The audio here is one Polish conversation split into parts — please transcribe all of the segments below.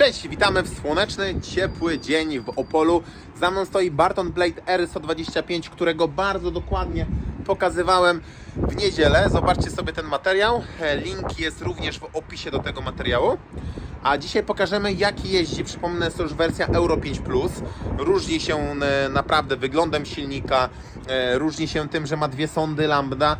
Cześć, witamy w słoneczny, ciepły dzień w Opolu. Za mną stoi Barton Blade R125, którego bardzo dokładnie pokazywałem w niedzielę. Zobaczcie sobie ten materiał. E, Link jest również w opisie do tego materiału. A dzisiaj pokażemy jak jeździ. Przypomnę, jest to już wersja Euro 5 Różni się e, naprawdę wyglądem silnika, e, różni się tym, że ma dwie sondy lambda.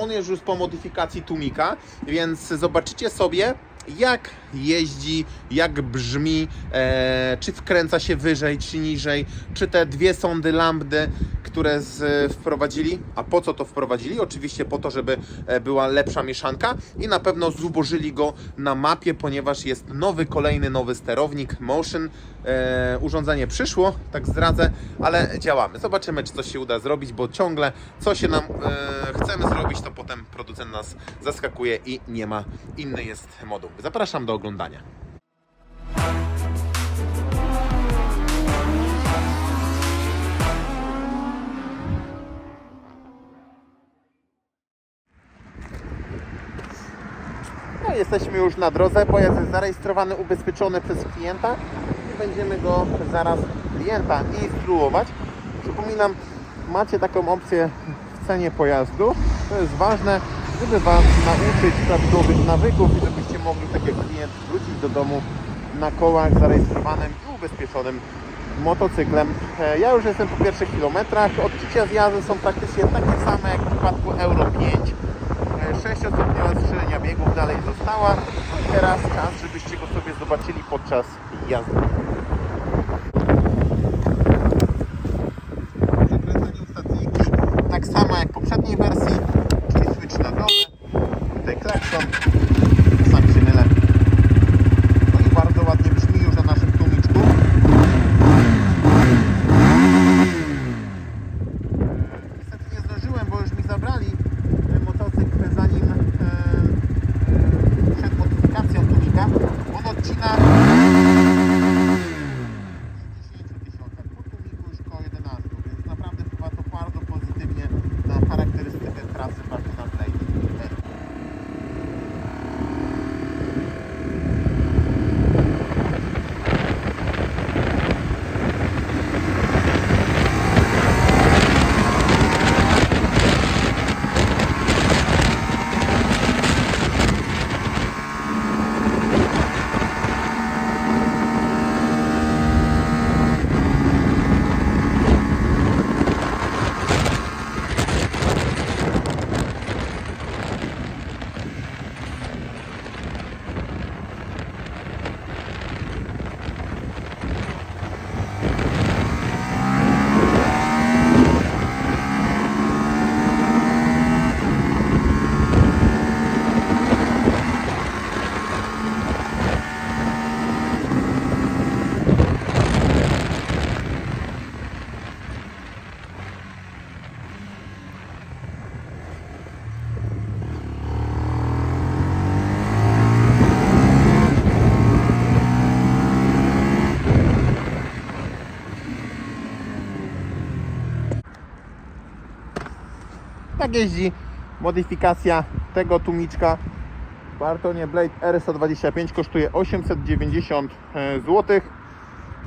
On jest już po modyfikacji Tumika, więc zobaczycie sobie jak jeździ, jak brzmi, e, czy wkręca się wyżej, czy niżej, czy te dwie sondy lambdy, które z, wprowadzili, a po co to wprowadzili? Oczywiście po to, żeby e, była lepsza mieszanka i na pewno zubożyli go na mapie, ponieważ jest nowy, kolejny nowy sterownik Motion. E, urządzenie przyszło, tak zdradzę, ale działamy. Zobaczymy, czy coś się uda zrobić, bo ciągle co się nam e, chcemy zrobić, to potem producent nas zaskakuje i nie ma inny jest moduł. Zapraszam do oglądania. No jesteśmy już na drodze, pojazd jest zarejestrowany, ubezpieczony przez klienta i będziemy go zaraz klienta instruować. Przypominam, macie taką opcję w cenie pojazdu. To jest ważne, żeby Was nauczyć prawidłowych nawyków i żebyście mogli, tak jak klient, wrócić do domu na kołach zarejestrowanym i ubezpieczonym motocyklem. E, Ja już jestem po pierwszych kilometrach. Odczucia jazdy są praktycznie takie same jak w przypadku Euro 5. 6-stopniowa strzelenia biegów dalej została. No teraz czas, żebyście go sobie zobaczyli podczas jazdy. Tak jeździ modyfikacja tego tłumiczka w Bartonie Blade R125 kosztuje 890 zł.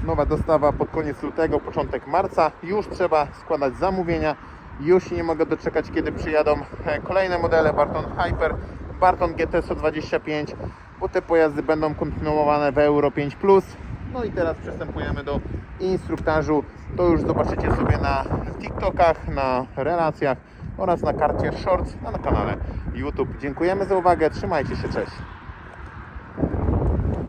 Nowa dostawa pod koniec lutego, początek marca. Już trzeba składać zamówienia. Już nie mogę doczekać, kiedy przyjadą e, kolejne modele Barton Hyper, Barton GT 125, bo te pojazdy będą kontynuowane w Euro 5 No i teraz przystępujemy do instruktażu. To już zobaczycie sobie na TikTokach, na relacjach oraz na karcie Shorts, na kanale YouTube. Dziękujemy za uwagę, trzymajcie się, cześć.